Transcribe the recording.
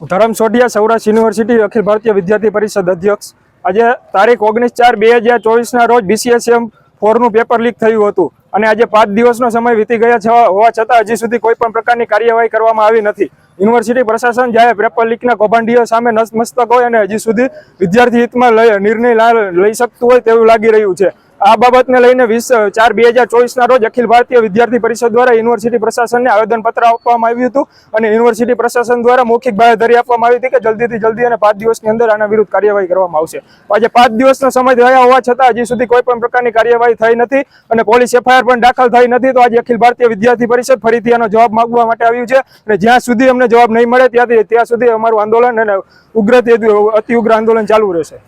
ધરમ સોઢિયા Saurashtra university Akhil Bharatiya વિદ્યાર્થી પરિષદ અધ્યક્ષ. આજે તારીખ ઓગણીસ ચાર બે હજાર ચોવીસના રોજ બીસીએસએમ ફોરનું પેપર લીક થયું હતું. અને આજે પાંચ દિવસનો સમય વીતી ગયા છે હોવા છતાં હજી સુધી કોઈ પણ પ્રકારની કાર્યવાહી કરવામાં આવી નથી. યુનિવર્સિટી પ્રશાસન જ્યારે પેપર લીકના કૌભાંડીઓ સામે નસમસ્તક હોય અને હજી સુધી વિદ્યાર્થી હિતમાં નિર્ણય લઈ શકતું હોય તેવું લાગી રહ્યું છે. આ બાબતને લઈને વીસ, ચાર બે હજાર ચોવીસના રોજ અખિલ ભારતીય વિદ્યાર્થી પરિષદ દ્વારા યુનિવર્સિટી પ્રશાસનને આવેદનપત્ર આપવામાં આવ્યું હતું અને યુનિવર્સિટી પ્રશાસન દ્વારા મૌખિક બાહેધરી આપવામાં આવી હતી કે જલ્દીથી જલ્દી અને પાંચ દિવસની અંદર આના વિરુદ્ધ કાર્યવાહી કરવામાં આવશે. આજે પાંચ દિવસનો સમય થયા હોવા છતાં હજી સુધી કોઈ પણ પ્રકારની કાર્યવાહી થઈ નથી અને પોલીસ એફઆઈઆર પણ દાખલ થઈ નથી. તો આજે અખિલ ભારતીય વિદ્યાર્થી પરિષદ ફરીથી આનો જવાબ માંગવા માટે આવ્યું છે અને જ્યાં સુધી અમને જવાબ નહીં મળે ત્યાંથી, ત્યાં સુધી અમારું આંદોલન અને ઉગ્ર, અતિ ઉગ્ર આંદોલન ચાલુ રહેશે.